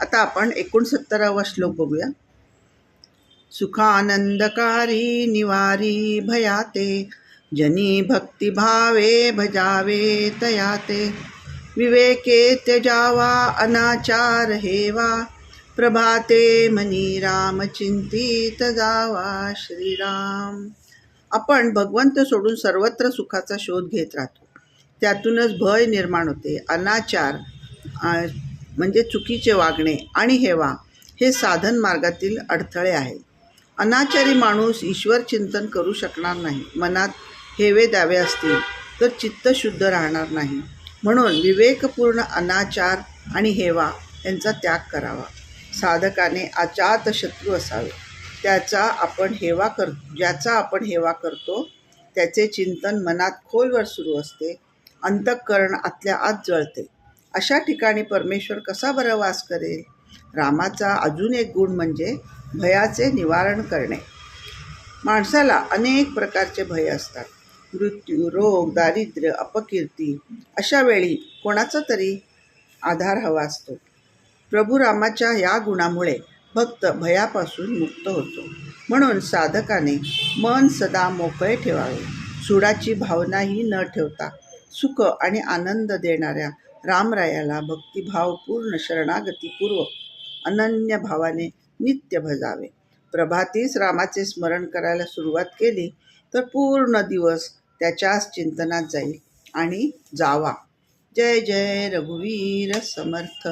आता आपण एकोणसत्तरावा श्लोक बघूया. सुखानंदकारी निवारी भयाते जनी भक्तिभावे भजावे तयाते विवेके त्यजावा अनाचार हेवा प्रभाते मनी राम चिंतित जावा श्रीराम. आपण भगवंत सोडून सर्वत्र सुखाचा शोध घेत राहतो. त्यातूनच भय निर्माण होते. अनाचार म्हणजे चुकीचे वागणे आणि हेवा हे साधन मार्गातील अडथळे आहेत अनाचारी माणूस ईश्वर चिंतन करू शकणार नाही. मनात हेवे द्यावे असतील तर चित्त शुद्ध राहणार नाही. म्हणून विवेकपूर्ण अनाचार आणि हेवा यांचा त्याग करावा. साधकाने आचात शत्रू असावे. त्याचा आपण हेवा कर ज्याचा आपण हेवा करतो त्याचे चिंतन मनात खोलवर सुरू असते. अंतःकरण आतल्या आत जळते. अशा ठिकाणी परमेश्वर कसा बरं वास करेल? रामाचा अजून एक गुण म्हणजे भयाचे निवारण करणे. माणसाला अनेक प्रकारचे भय असतात. मृत्यू रोग दारिद्र्य अपकीर्ती अशा वेळी कोणाचा तरी आधार हवा असतो. प्रभू रामाच्या या गुणामुळे भक्त भयापासून मुक्त होतो. म्हणून साधकाने मन सदा मोकळे ठेवावे. सुडाची भावनाही न ठेवता सुख आणि आनंद देणाऱ्या रामरायाला भक्तिभावपूर्ण शरणागतीपूर्वक अनन्य भावाने नित्य भजावे. प्रभातीस रामाचे स्मरण करायला सुरुवात केली तर पूर्ण दिवस त्याच्याच चिंतनात जाईल आणि जावा. जय जय रघुवीर समर्थ.